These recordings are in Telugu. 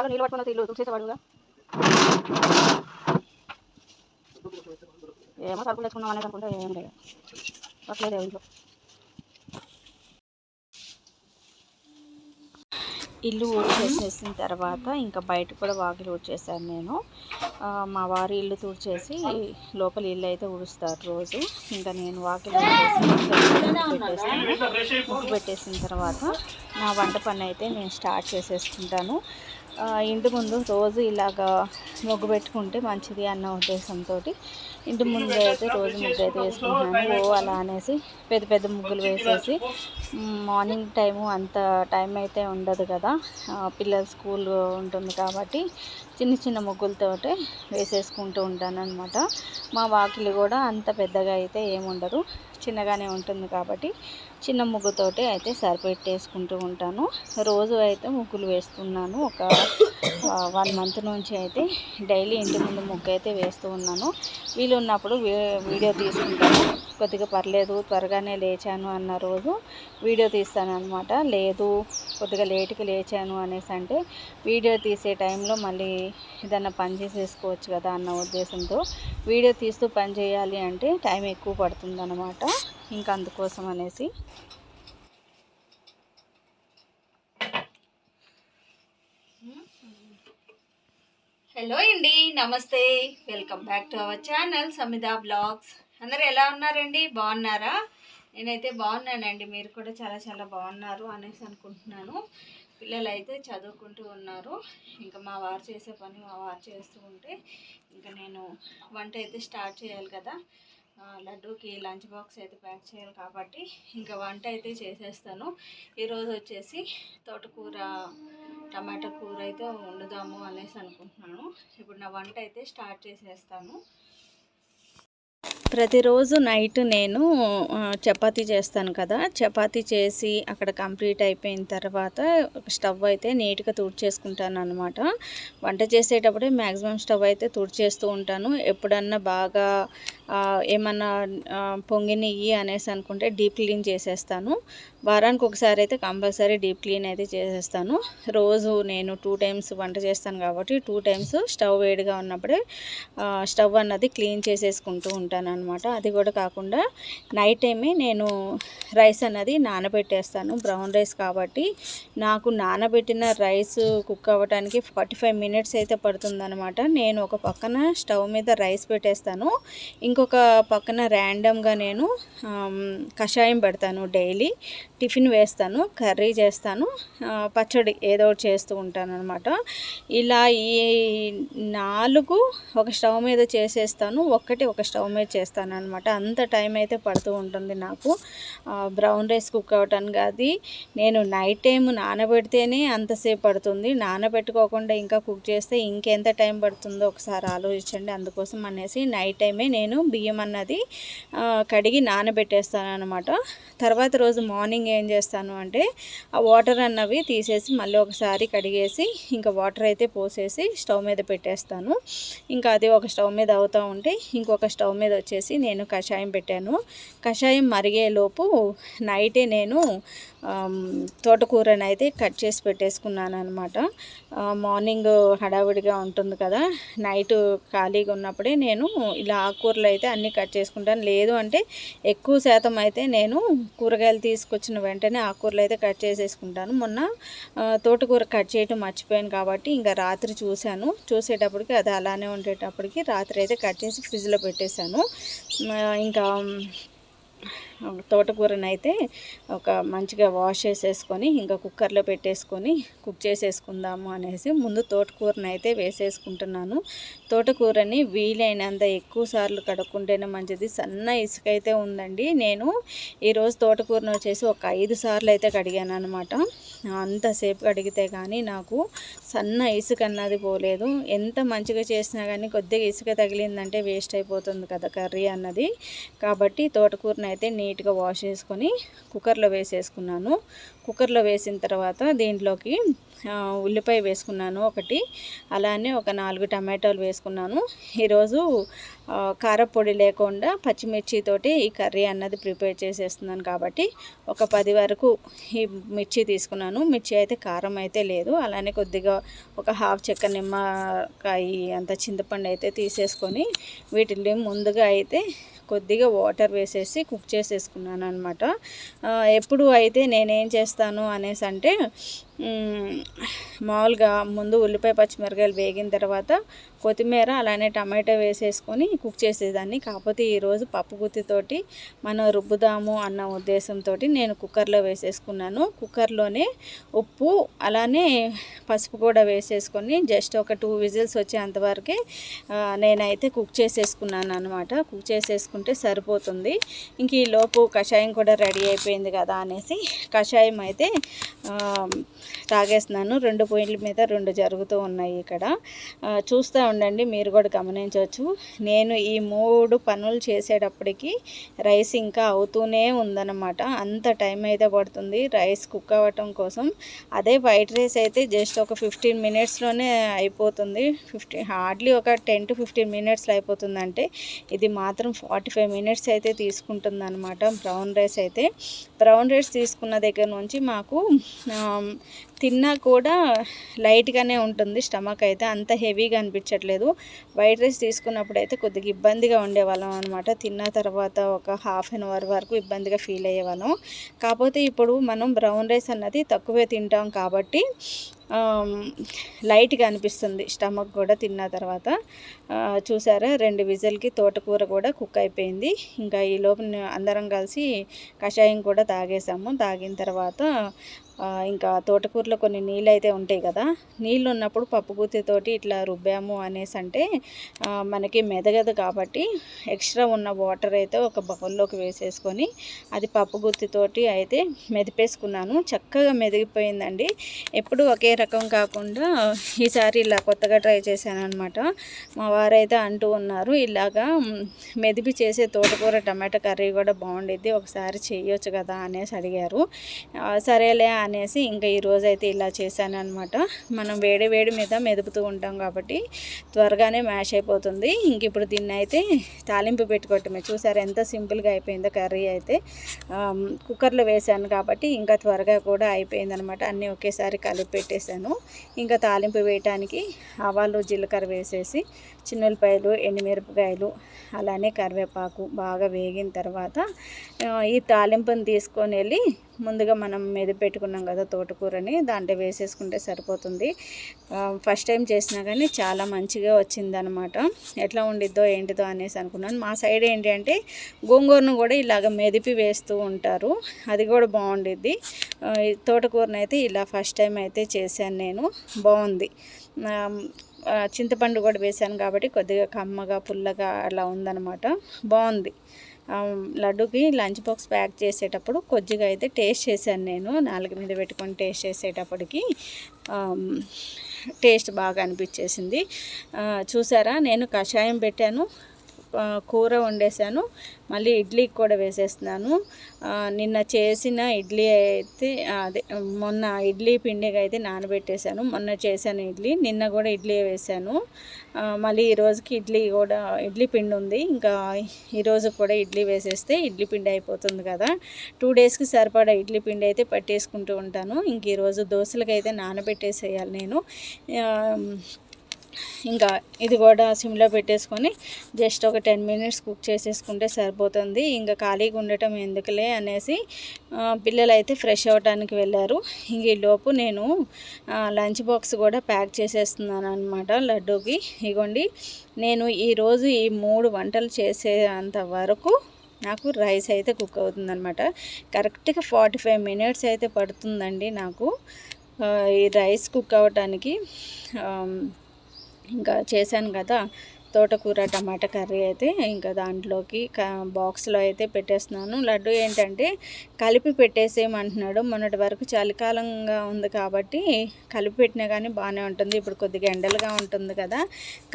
డబ్బాలో నీళ్ళు పట్టుకున్న ఇల్లు తుడిచేసేవాడుగా ఏమో సరుకులు తెచ్చుకున్నాం అనేది అనుకుంటే ఏం లేదు. అట్లేదు ఇంట్లో. ఇల్లు ఊడ్చేసేసిన తర్వాత ఇంకా బయట కూడా వాకిలి ఊడ్చేసాను నేను. మా వారి ఇల్లు తుడిచేసి లోపల ఇల్లు అయితే ఊడుస్తారు రోజు. ఇంకా నేను వాకిలి ఊడ్చేసి పెట్టేస్తాను. పెట్టేసిన తర్వాత నా వంట పని అయితే నేను స్టార్ట్ చేసేసుకుంటాను. ఇంటి ముందు రోజు ఇలాగా ముగ్గు పెట్టుకుంటే మంచిది అన్న ఉద్దేశంతో ఇంటి ముందు అయితే రోజు ముగ్గు అయితే వేసుకుంటున్నాను ఓ అలా అనేసి పెద్ద పెద్ద ముగ్గులు వేసేసి మార్నింగ్ టైము అంత టైం అయితే ఉండదు కదా. పిల్లల స్కూల్ ఉంటుంది కాబట్టి చిన్న చిన్న ముగ్గులతోటే వేసేసుకుంటూ ఉంటాను అనమాట మా వాకిలి కూడా అంత పెద్దగా అయితే ఏముండదు. చిన్నగానే ఉంటుంది కాబట్టి చిన్న ముగ్గుతోటి అయితే సరిపెట్టేసుకుంటూ ఉంటాను. రోజు అయితే ముగ్గులు వేస్తున్నాను. ఒక వన్ మంత్ నుంచి అయితే డైలీ ఇంటి ముందు ముగ్గు అయితే వేస్తూ ఉన్నాను. వీలు ఉన్నప్పుడు వీడియో తీసుకుంటాను. కొద్దిగా పర్లేదు త్వరగానే లేచాను అన్న రోజు వీడియో తీస్తాను అనమాట లేదు కొద్దిగా లేట్కి లేచాను అనేసి అంటే వీడియో తీసే టైంలో మళ్ళీ ఏదన్నా పని చేసేసుకోవచ్చు కదా అన్న ఉద్దేశంతో వీడియో తీస్తూ పని చేయాలి అంటే టైం ఎక్కువ పడుతుందనమాట ఇంకా అందుకోసం అనేసి హలో అండి నమస్తే. Welcome back to our channel Samitha blogs. అందరు ఎలా ఉన్నారండి? బాగున్నారా? నేనైతే బాగున్నానండి. మీరు కూడా చాలా చాలా బాగున్నారు అనేసి అనుకుంటున్నాను. పిల్లలు అయితే చదువుకుంటూ ఉన్నారు. ఇంకా మా వారు చేసే పని మా వారు చేస్తూ ఉంటే ఇంకా నేను వంట అయితే స్టార్ట్ చేయాలి కదా. లడ్డూకి లంచ్ బాక్స్ అయితే ప్యాక్ చేయాలి కాబట్టి ఇంకా వంట అయితే చేసేస్తాను. ఈరోజు వచ్చేసి తోటకూర టమాటా కూర అయితే వండుదాము అనేసి అనుకుంటున్నాను. ఇప్పుడు నా వంట అయితే స్టార్ట్ చేసేస్తాను. ప్రతిరోజు నైట్ నేను చపాతీ చేస్తాను కదా. చపాతీ చేసి అక్కడ కంప్లీట్ అయిపోయిన తర్వాత స్టవ్ అయితే నీట్గా తుడిచేసుకుంటాను అనమాట వంట చేసేటప్పుడే మ్యాక్సిమం స్టవ్ అయితే తుడిచేస్తూ ఉంటాను. ఎప్పుడన్నా బాగా ఏమన్నా ఆ, పొంగినయ్యి అనేసి అనుకుంటే డీప్ క్లీన్ చేసేస్తాను. వారానికి ఒకసారి అయితే కంపల్సరీ డీప్ క్లీన్ అయితే చేసేస్తాను. రోజు నేను టూ టైమ్స్ వంట చేస్తాను కాబట్టి టూ టైమ్స్ స్టవ్ వేడిగా ఉన్నప్పుడే స్టవ్ అన్నది క్లీన్ చేసేసుకుంటూ ఉంటాను అనమాట అది కూడా కాకుండా నైట్ టైమే నేను రైస్ అన్నది నానబెట్టేస్తాను. బ్రౌన్ రైస్ కాబట్టి నాకు నానబెట్టిన రైస్ కుక్ అవ్వడానికి ఫార్టీ ఫైవ్ మినిట్స్ అయితే పడుతుందన్నమాట. నేను ఒక పక్కన స్టవ్ మీద రైస్ పెట్టేస్తాను. ఇంకొక పక్కన ర్యాండమ్గా నేను కషాయం పెడతాను డైలీ టిఫిన్ వేస్తాను కర్రీ చేస్తాను పచ్చడి ఏదో ఒకటి చేస్తూ ఉంటాను అనమాట ఇలా ఈ నాలుగు ఒక స్టవ్ మీద చేసేస్తాను ఒక్కటి ఒక స్టవ్ మీద చేస్తాను అనమాట అంత టైం అయితే పడుతూ ఉంటుంది నాకు. బ్రౌన్ రైస్ కుక్ అవ్వటానికి అది నేను నైట్ టైం నానబెడితేనే అంతసేపు పడుతుంది. నానబెట్టుకోకుండా ఇంకా కుక్ చేస్తే ఇంకెంత టైం పడుతుందో ఒకసారి ఆలోచించండి. అందుకోసం అనేసి నైట్ టైమే నేను బియ్యం అన్నది కడిగి నానబెట్టేస్తాను అనమాట తర్వాత రోజు మార్నింగ్ ఏం చేస్తాను అంటే ఆ వాటర్ అన్నవి తీసేసి మళ్ళీ ఒకసారి కడిగేసి ఇంకా వాటర్ అయితే పోసేసి స్టవ్ మీద పెట్టేస్తాను. ఇంకా అది ఒక స్టవ్ మీద అవుతూ ఉంటే ఇంకొక స్టవ్ మీద వచ్చేసి నేను కషాయం పెట్టాను. కషాయం మరిగేలోపు నైటే నేను తోటకూరని అయితే కట్ చేసి పెట్టేసుకున్నాను అనమాట మార్నింగ్ హడావిడిగా ఉంటుంది కదా నైట్ ఖాళీగా ఉన్నప్పుడే నేను ఇలా ఆకుకూరలు అయితే అన్నీ కట్ చేసుకుంటాను. లేదు అంటే ఎక్కువ శాతం అయితే నేను కూరగాయలు తీసుకొచ్చిన వెంటనే ఆకుకూరలు అయితే కట్ చేసేసుకుంటాను. మొన్న తోటకూర కట్ చేయటం మర్చిపోయాను కాబట్టి ఇంకా రాత్రి చూశాను. చూసేటప్పటికి అది అలానే ఉండేటప్పటికి రాత్రి అయితే కట్ చేసి ఫ్రిడ్జ్లో పెట్టేశాను. ఇంకా తోటకూరని అయితే ఒక మంచిగా వాష్ చేసేసుకొని ఇంకా కుక్కర్లో పెట్టేసుకొని కుక్ చేసేసుకుందాము అనేసి ముందు తోటకూరని అయితే వేసేసుకుంటున్నాను. తోటకూరని వీలైనంత ఎక్కువ సార్లు కడుక్కుంటేనే మంచిది. సన్న ఇసుక అయితే ఉందండి. నేను ఈరోజు తోటకూరను వచ్చేసి ఒక ఐదు సార్లు అయితే కడిగాను అనమాట అంతసేపు కడిగితే కానీ నాకు సన్న ఇసుక అన్నది పోలేదు. ఎంత మంచిగా చేసినా కానీ కొద్దిగా ఇసుక తగిలిందంటే వేస్ట్ అయిపోతుంది కదా కర్రీ అన్నది. కాబట్టి తోటకూరని అయితే నీట్గా వాష్ చేసుకొని కుక్కర్లో వేసేసుకున్నాను. కుక్కర్లో వేసిన తర్వాత దీంట్లోకి ఉల్లిపాయ వేసుకున్నాను ఒకటి. అలానే ఒక నాలుగు టమాటాలు వేసుకున్నాను. ఈరోజు కారపొడి లేకుండా పచ్చిమిర్చితోటి ఈ కర్రీ అన్నది ప్రిపేర్ చేసేస్తున్నాను కాబట్టి ఒక పది వరకు ఈ మిర్చి తీసుకున్నాను. మిర్చి అయితే కారం అయితే లేదు. అలానే కొద్దిగా ఒక హాఫ్ చెక్క నిమ్మకాయ అంత చింతపండు అయితే తీసేసుకొని వీటిని ముందుగా అయితే కొద్దిగా వాటర్ వేసేసి కుక్ చేసేసుకున్నాను అనమాట ఎప్పుడు అయితే నేనేం చేస్తాను అనేసి అంటే మామూలుగా ముందు ఉల్లిపాయ పచ్చిమిరకాయలు వేగిన తర్వాత కొత్తిమీర అలానే టమాటా వేసేసుకొని కుక్ చేసేదాన్ని. కాకపోతే ఈరోజు పప్పు గుత్తితోటి మనం రుబ్బుదాము అన్న ఉద్దేశంతో నేను కుక్కర్లో వేసేసుకున్నాను. కుక్కర్లోనే ఉప్పు అలానే పసుపు కూడా వేసేసుకొని జస్ట్ ఒక టూ విజిల్స్ వచ్చేంతవరకే నేనైతే కుక్ చేసేసుకున్నాను అనమాట కుక్ చేసేసుకుంటే సరిపోతుంది. ఇంక ఈ లోపు కషాయం కూడా రెడీ అయిపోయింది కదా అనేసి కషాయం అయితే తాగేస్తున్నాను. రెండు పోయింట్ల మీద రెండు జరుగుతూ ఉన్నాయి ఇక్కడ. చూస్తా చూస్తూ ఉండండి మీరు కూడా గమనించవచ్చు. నేను ఈ మూడు పనులు చేసేటప్పటికి రైస్ ఇంకా అవుతూనే ఉందన్నమాట. అంత టైం అయితే పడుతుంది రైస్ కుక్ అవ్వటం కోసం. అదే వైట్ రైస్ అయితే జస్ట్ ఒక ఫిఫ్టీన్ మినిట్స్లోనే అయిపోతుంది. ఫిఫ్టీన్ హార్డ్లీ ఒక టెన్ టు ఫిఫ్టీన్ మినిట్స్లో అయిపోతుందంటే ఇది మాత్రం ఫార్టీ ఫైవ్ మినిట్స్ అయితే తీసుకుంటుంది అనమాట బ్రౌన్ రైస్ అయితే. బ్రౌన్ రైస్ తీసుకున్న దగ్గర నుంచి మాకు తిన్నా కూడా లైట్గానే ఉంటుంది స్టమక్ అయితే. అంత హెవీగా అనిపించట్లేదు. వైట్ రైస్ తీసుకున్నప్పుడు అయితే కొద్దిగా ఇబ్బందిగా ఉండేవాళ్ళం అనమాట తిన్న తర్వాత ఒక హాఫ్ అన్ అవర్ వరకు ఇబ్బందిగా ఫీల్ అయ్యేవాళ్ళం. కాకపోతే ఇప్పుడు మనం బ్రౌన్ రైస్ అన్నది తక్కువే తింటాం కాబట్టి లైట్గా అనిపిస్తుంది. స్టమక్ కూడా తిన్న తర్వాత. చూసారా? రెండు విజిల్కి తోటకూర కూడా కుక్ అయిపోయింది. ఇంకా ఈ లోపు అందరం కలిసి కషాయం కూడా తాగేసాము. తాగిన తర్వాత ఇంకా తోటకూరలో కొన్ని నీళ్ళు అయితే ఉంటాయి కదా నీళ్ళు ఉన్నప్పుడు పప్పుగుత్తితోటి ఇట్లా రుబ్బాము అనేసి అంటే మనకి మెదగదు కాబట్టి ఎక్స్ట్రా ఉన్న వాటర్ అయితే ఒక బౌల్లోకి వేసేసుకొని అది పప్పు గుత్తితోటి అయితే మెదిపేసుకున్నాను. చక్కగా మెదిగిపోయిందండి. ఎప్పుడు ఒకే రకం కాకుండా ఈసారి ఇలా కొత్తగా ట్రై చేశాను అనమాట మా వారైతే అంటూ ఉన్నారు ఇలాగా మెదిపి చేసే తోటకూర టమాటా కర్రీ కూడా బాగుండిద్ది ఒకసారి చేయొచ్చు కదా అనేసి అడిగారు. సరేలే అనేసి ఇంకా ఈరోజు అయితే ఇలా చేశాను అనమాట మనం వేడి వేడి మీద మెదుపుతూ ఉంటాం కాబట్టి త్వరగానే మ్యాష్ అయిపోతుంది. ఇంక ఇప్పుడు దీన్ని అయితే తాలింపు పెట్టుకోవటమే. చూసారు ఎంత సింపుల్గా అయిపోయిందో కర్రీ అయితే. కుక్కర్లో వేసాను కాబట్టి ఇంకా త్వరగా కూడా అయిపోయింది అనమాట అన్నీ ఒకేసారి కలిపి పెట్టేశాను. ఇంకా తాలింపు వేయటానికి ఆవాలు జీలకర్ర వేసేసి చిన్నులపాయలు ఎండుమిరపకాయలు అలానే కరివేపాకు బాగా వేగిన తర్వాత ఈ తాలింపుని తీసుకొని వెళ్ళి ముందుగా మనం మీద పెట్టుకున్నాం కదా తోటకూరని దాంట్లో వేసేసుకుంటే సరిపోతుంది. ఫస్ట్ టైం చేసినా కానీ చాలా మంచిగా వచ్చిందనమాట ఎట్లా ఉండిద్దో ఏంటిదో అనేసి అనుకున్నాను. మా సైడ్ ఏంటి అంటే గోంగూరను కూడా ఇలాగ మెదిపి వేస్తూ ఉంటారు. అది కూడా బాగుండిద్ది. తోటకూరను అయితే ఇలా ఫస్ట్ టైం అయితే చేశాను నేను. బాగుంది. చింతపండు కూడా వేశాను కాబట్టి కొద్దిగా కమ్మగా పుల్లగా అలా ఉందన్నమాట. బాగుంది. లడ్డుకి లంచ్ బాక్స్ ప్యాక్ చేసేటప్పుడు కొద్దిగా అయితే టేస్ట్ చేశాను నేను. నాలుగు మీద పెట్టుకొని టేస్ట్ చేసేటప్పటికి టేస్ట్ బాగా అనిపించేసింది. చూసారా నేను కషాయం పెట్టాను. కూర వండేసాను మళ్ళీ ఇడ్లీకి కూడా వేసేస్తున్నాను. నిన్న చేసిన ఇడ్లీ అయితే అదే మొన్న ఇడ్లీ పిండిగా అయితే నానబెట్టేశాను. మొన్న చేశాను ఇడ్లీ నిన్న కూడా ఇడ్లీ వేసాను. మళ్ళీ ఈరోజుకి ఇడ్లీ కూడా ఇడ్లీ పిండి ఉంది. ఇంకా ఈరోజు కూడా ఇడ్లీ వేసేస్తే ఇడ్లీ పిండి అయిపోతుంది కదా. టూ డేస్కి సరిపడా ఇడ్లీ పిండి అయితే పట్టేసుకుంటూ ఉంటాను. ఇంక ఈరోజు దోశలకైతే అయితే నానబెట్టేసేయాలి నేను. ఇంకా ఇది కూడా సిమ్లో పెట్టేసుకొని జస్ట్ ఒక టెన్ మినిట్స్ కుక్ చేసేసుకుంటే సరిపోతుంది. ఇంకా ఖాళీగా ఉండటం ఎందుకులే అనేసి పిల్లలు అయితే ఫ్రెష్ అవ్వడానికి వెళ్ళారు. ఇంక ఈ లోపు నేను లంచ్ బాక్స్ కూడా ప్యాక్ చేసేస్తున్నాను అనమాట లడ్డూకి. ఇగోండి నేను ఈరోజు ఈ మూడు వంటలు చేసేంత వరకు నాకు రైస్ అయితే కుక్ అవుతుందన్నమాట. కరెక్ట్గా ఫార్టీ ఫైవ్ మినిట్స్ అయితే పడుతుందండి నాకు ఈ రైస్ కుక్ అవ్వటానికి. ఇంకా చేశాను కదా. తోటకూర టమాటా కర్రీ అయితే ఇంకా దాంట్లోకి బాక్స్లో అయితే పెట్టేస్తున్నాను. లడ్డు ఏంటంటే కలిపి పెట్టేసేయమంటున్నాడు. మొన్నటి వరకు చలికాలంగా ఉంది కాబట్టి కలిపి పెట్టినా కానీ బాగానే ఉంటుంది. ఇప్పుడు కొద్దిగా ఎండలుగా ఉంటుంది కదా.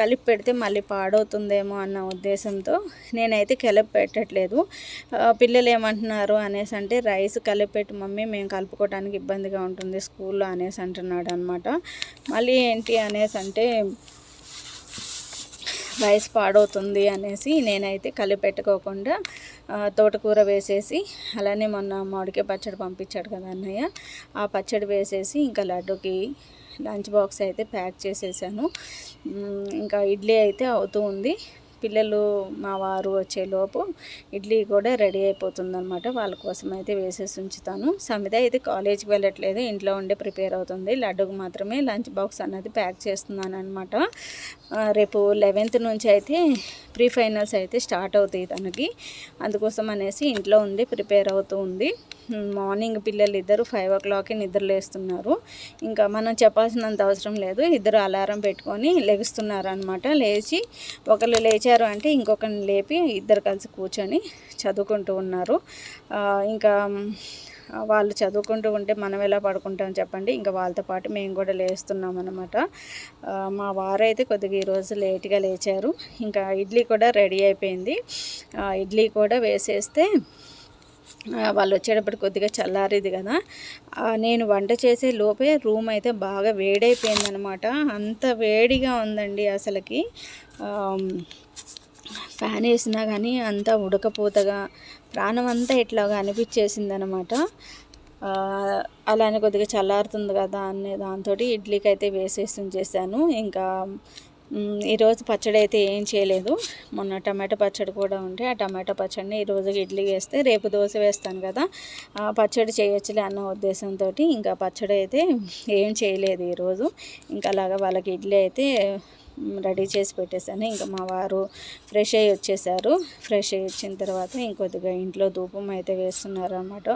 కలిపి పెడితే మళ్ళీ పాడవుతుందేమో అన్న ఉద్దేశంతో నేనైతే కలిపి పెట్టట్లేదు. పిల్లలు ఏమంటున్నారు అనేసి అంటే రైస్ కలిపి పెట్టి మమ్మీ మేము కలుపుకోవడానికి ఇబ్బందిగా ఉంటుంది స్కూల్లో అనేసి అంటున్నాడు అనమాట మళ్ళీ ఏంటి అనేసి అంటే రైస్ పాడవుతుంది అనేసి నేనైతే కలిపెట్టుకోకుండా తోటకూర వేసేసి అలానే మొన్న మామిడికాయ పచ్చడి పంపించాడు కదా అన్నయ్య. ఆ పచ్చడి వేసేసి ఇంకా లడ్డుకి లంచ్ బాక్స్ అయితే ప్యాక్ చేసేసాను. ఇంకా ఇడ్లీ అయితే అవుతూ ఉంది. పిల్లలు మా వారు వచ్చేలోపు ఇడ్లీ కూడా రెడీ అయిపోతుంది అనమాట వాళ్ళ కోసం అయితే వేసేసి ఉంచుతాను. సమిత అయితే కాలేజీకి వెళ్ళట్లేదు. ఇంట్లో ఉండే ప్రిపేర్ అవుతుంది. లడ్డుకు మాత్రమే లంచ్ బాక్స్ అన్నది ప్యాక్ చేస్తున్నాను అనమాట రేపు లెవెన్త్ నుంచి అయితే ప్రీ ఫైనల్స్ అయితే స్టార్ట్ అవుతాయి తనకి. అందుకోసం అనేసి ఇంట్లో ఉండి ప్రిపేర్ అవుతూ ఉంది. మార్నింగ్ పిల్లలు ఇద్దరు ఫైవ్ ఓ క్లాక్కి నిద్రలేస్తున్నారు ఇంకా మనం చెప్పాల్సినంత అవసరం లేదు. ఇద్దరు అలారం పెట్టుకొని లెగుస్తున్నారు అనమాట లేచి ఒకళ్ళు లేచారు అంటే ఇంకొకరిని లేపి ఇద్దరు కలిసి కూర్చొని చదువుకుంటూ ఉన్నారు. ఇంకా వాళ్ళు చదువుకుంటూ ఉంటే మనం ఎలా పడుకుంటాం చెప్పండి. ఇంకా వాళ్ళతో పాటు మేము కూడా లేస్తున్నాం అనమాట మా వారైతే కొద్దిగా ఈరోజు లేట్గా లేచారు. ఇంకా ఇడ్లీ కూడా రెడీ అయిపోయింది. ఇడ్లీ కూడా వేసేస్తే వాళ్ళు వచ్చేటప్పుడు కొద్దిగా చల్లారేది కదా. నేను వంట చేసే లోపే రూమ్ అయితే బాగా వేడైపోయింది అనమాట అంత వేడిగా ఉందండి అసలుకి. ఫ్యాన్ వేసినా కానీ అంతా ఉడకపోతగా ప్రాణం అంతా ఇట్లాగా అనిపించేసింది అనమాట అలానే కొద్దిగా చల్లారుతుంది కదా అనే దాంతో ఇడ్లీకి అయితే వేసేసి చేశాను. ఇంకా ఈరోజు పచ్చడి అయితే ఏం చేయలేదు. మొన్న టమాటో పచ్చడి కూడా ఉంటే ఆ టమాటో పచ్చడిని ఈరోజు ఇడ్లీ వేస్తే రేపు దోశ వేస్తాను కదా. పచ్చడి చేయొచ్చులే అన్న ఉద్దేశంతో ఇంకా పచ్చడి అయితే ఏం చేయలేదు ఈరోజు ఇంకా అలాగా వాళ్ళకి ఇడ్లీ అయితే రెడీ చేసి పెట్టేశాను. ఇంకా మా వారు ఫ్రెష్ అయ్యి వచ్చేసారు. ఫ్రెష్ అయ్యి వచ్చిన తర్వాత ఇంకొద్దిగా ఇంట్లో ధూపం అయితే వేస్తున్నారు అనమాట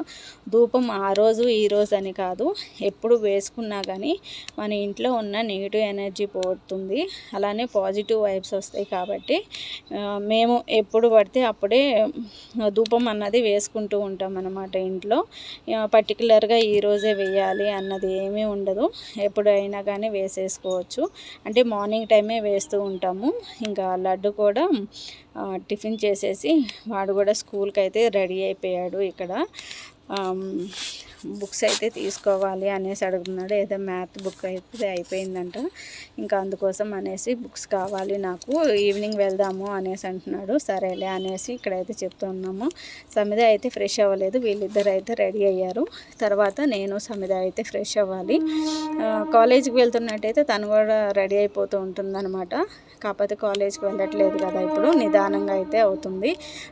ధూపం ఆ రోజు ఈ రోజు అని కాదు. ఎప్పుడు వేసుకున్నా కానీ మన ఇంట్లో ఉన్న నెగిటివ్ ఎనర్జీ పోతుంది. అలానే పాజిటివ్ వైబ్స్ వస్తాయి కాబట్టి మేము ఎప్పుడు పడితే అప్పుడే ధూపం అన్నది వేసుకుంటూ ఉంటాం అన్నమాట ఇంట్లో పర్టికులర్గా రోజే వేయాలి అన్నది ఏమీ ఉండదు. ఎప్పుడైనా కానీ వేసేసుకోవచ్చు. అంటే మార్నింగ్ టైం మాత్రమే వేస్తూ ఉంటాము. ఇంకా లడ్డు కూడా టిఫిన్ చేసేసి వాడు కూడా స్కూల్కి అయితే రెడీ అయిపోయాడు ఇక్కడ. బుక్స్ అయితే తీసుకోవాలి అనేసి అడుగుతున్నాడు. ఏదో మ్యాథ్ బుక్ అయితే అయిపోయిందంట. ఇంకా అందుకోసం అనేసి బుక్స్ కావాలి నాకు ఈవినింగ్ వెళ్దాము అనేసి అంటున్నాడు. సరేలే అనేసి ఇక్కడైతే చెప్తున్నాము సమిద అయితే ఫ్రెష్ అవ్వలేదు. వీళ్ళిద్దరు అయితే రెడీ అయ్యారు. తర్వాత నేను సమిద అయితే ఫ్రెష్ అవ్వాలి. కాలేజీకి వెళ్తున్నట్టయితే తను కూడా రెడీ అయిపోతూ ఉంటుందన్నమాట. కాకపోతే కాలేజ్కి వెళ్ళట్లేదు కదా ఇప్పుడు. నిదానంగా అయితే అవుతుంది.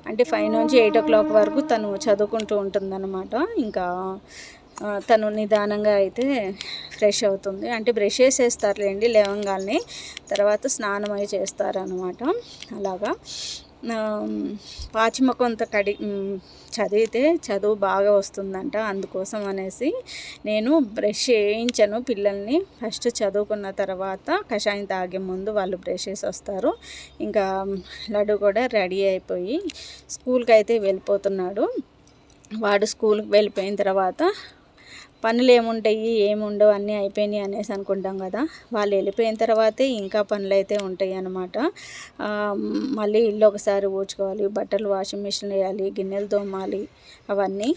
అంటే ఫైవ్ నుంచి ఎయిట్ ఓ క్లాక్ వరకు తను చదువుకుంటూ ఉంటుందన్నమాట. ఇంకా తను నిదానంగా అయితే ఫ్రెష్ అవుతుంది. అంటే బ్రష్ చేసేస్తారులేండి లేవంగాల్ని తర్వాత స్నానం అయి చేస్తారనమాట అలాగా పాచిమ కొంత కడి చదివితే చదువు బాగా వస్తుందంట. అందుకోసం అనేసి నేను బ్రష్ చేయించను పిల్లల్ని. ఫస్ట్ చదువుకున్న తర్వాత కషాయం తాగే ముందు వాళ్ళు బ్రష్ చేసి వస్తారు. ఇంకా లడ్డు కూడా రెడీ అయిపోయి స్కూల్కి అయితే వెళ్ళిపోతున్నాడు. వాడు స్కూల్కి వెళ్ళిపోయిన తర్వాత పనులు ఏముంటాయి ఏముండవు అన్నీ అయిపోయినాయి అనేసి అనుకుంటాం కదా. వాళ్ళు వెళ్ళిపోయిన తర్వాతే ఇంకా పనులు అయితే ఉంటాయి అన్నమాట మళ్ళీ ఇల్లు ఒకసారి ఊడ్చుకోవాలి బట్టలు వాషింగ్ మిషన్ వేయాలి గిన్నెలు తోమాలి అవన్నీ.